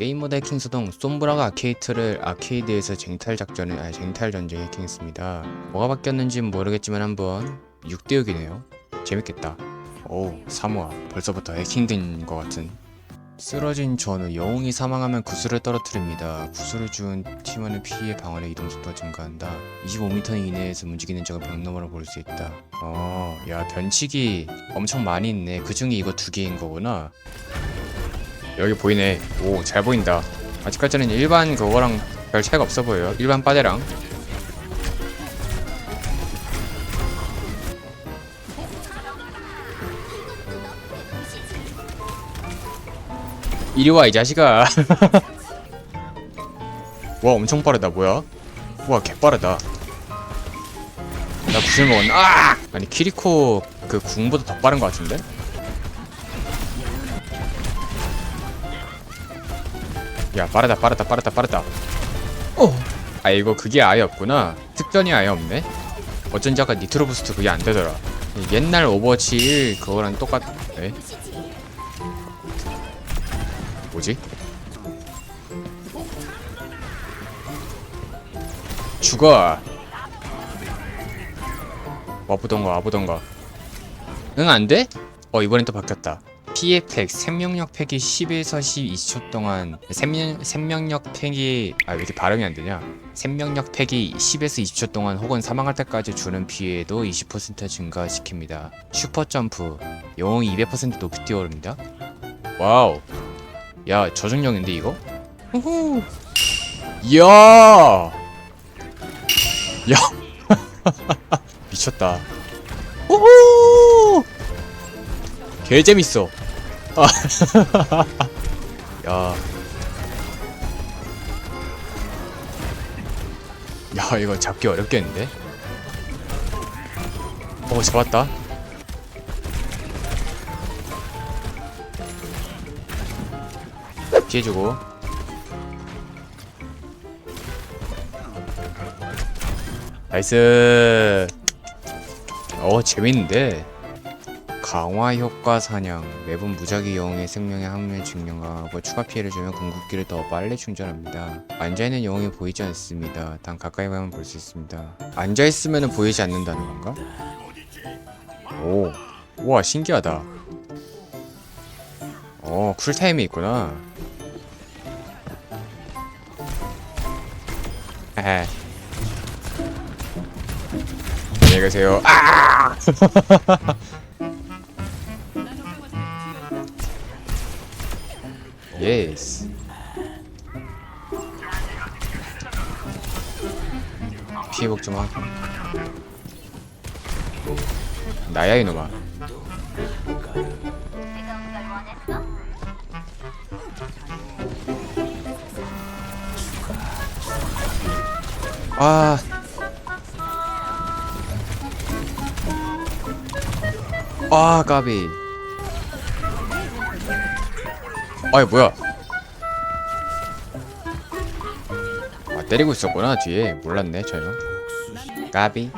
게임 모드 해킹 소동 솜브라가 아케이트를 아케이드에서 쟁탈 작전을 아 쟁탈 전쟁 해킹했습니다. 뭐가 바뀌었는지는 모르겠지만 한번 6대6이네요. 재밌겠다. 오 사모아 벌써부터 해킹된 것 같은. 쓰러진 전후 영웅이 사망하면 구슬을 떨어뜨립니다. 구슬을 준 팀원의 피해 방어의 이동 속도가 증가한다. 25m 이내에서 움직이는 적을 벽 너머로 볼 수 있다. 어, 야 변칙이 엄청 많이 있네. 그 중에 이거 두 개인 거구나. 여기 보이네. 오, 잘 보인다. 아직까지는 일반 그거랑 별 차이가 없어 보여요. 일반 빠데랑. 이리 와, 이 자식아. 와, 엄청 빠르다, 뭐야? 와, 개 빠르다. 나 구슬 먹었나? 아! 아니, 키리코 그 궁보다 더 빠른 것 같은데? 야 빠르다 빠르다 빠르다 빠르다. 어. 아 이거 그게 아예 없구나. 특전이 아예 없네. 어쩐지 아까 니트로 부스트 그게 안 되더라. 옛날 오버워치 1 그거랑 똑같네 뭐지? 죽어. 와보던가 와보던가. 응 안돼? 어 이번엔 또 바뀌었다 피해 팩 생명력 팩이 10에서 12초 동안 생명, 생명력 팩이 아 왜 이렇게 발음이 안 되냐? 생명력 팩이 10에서 20초 동안 혹은 사망할 때까지 주는 피해도 20% 증가시킵니다. 슈퍼 점프 영웅이 200% 높이 뛰어오릅니다. 와우. 야 저중력인데 이거? 후후. 이야! 야! 미쳤다. 오호 개 재밌어. 아. 야. 야, 이거 잡기 어렵겠는데? 어, 잡았다. 피해주고. 나이스. 어, 재밌는데? 강화 효과 사냥 매번 무작위 영웅의 생명의 확률 증명하고 추가 피해를 주면 궁극기를 더 빨리 충전합니다. 앉아있는 영웅이 보이지 않습니다. 단 가까이 가면 볼 수 있습니다. 앉아있으면 보이지 않는다는 건가? 오 우와 신기하다. 어 쿨타임이 있구나. 에헤. 안녕히 계세요. 아! 예스. 피해복 좀 하고. 나야 이놈아. 아. 아 까비. 아이 뭐야? 아 때리고 있었구나 뒤에. 몰랐네 전혀 까비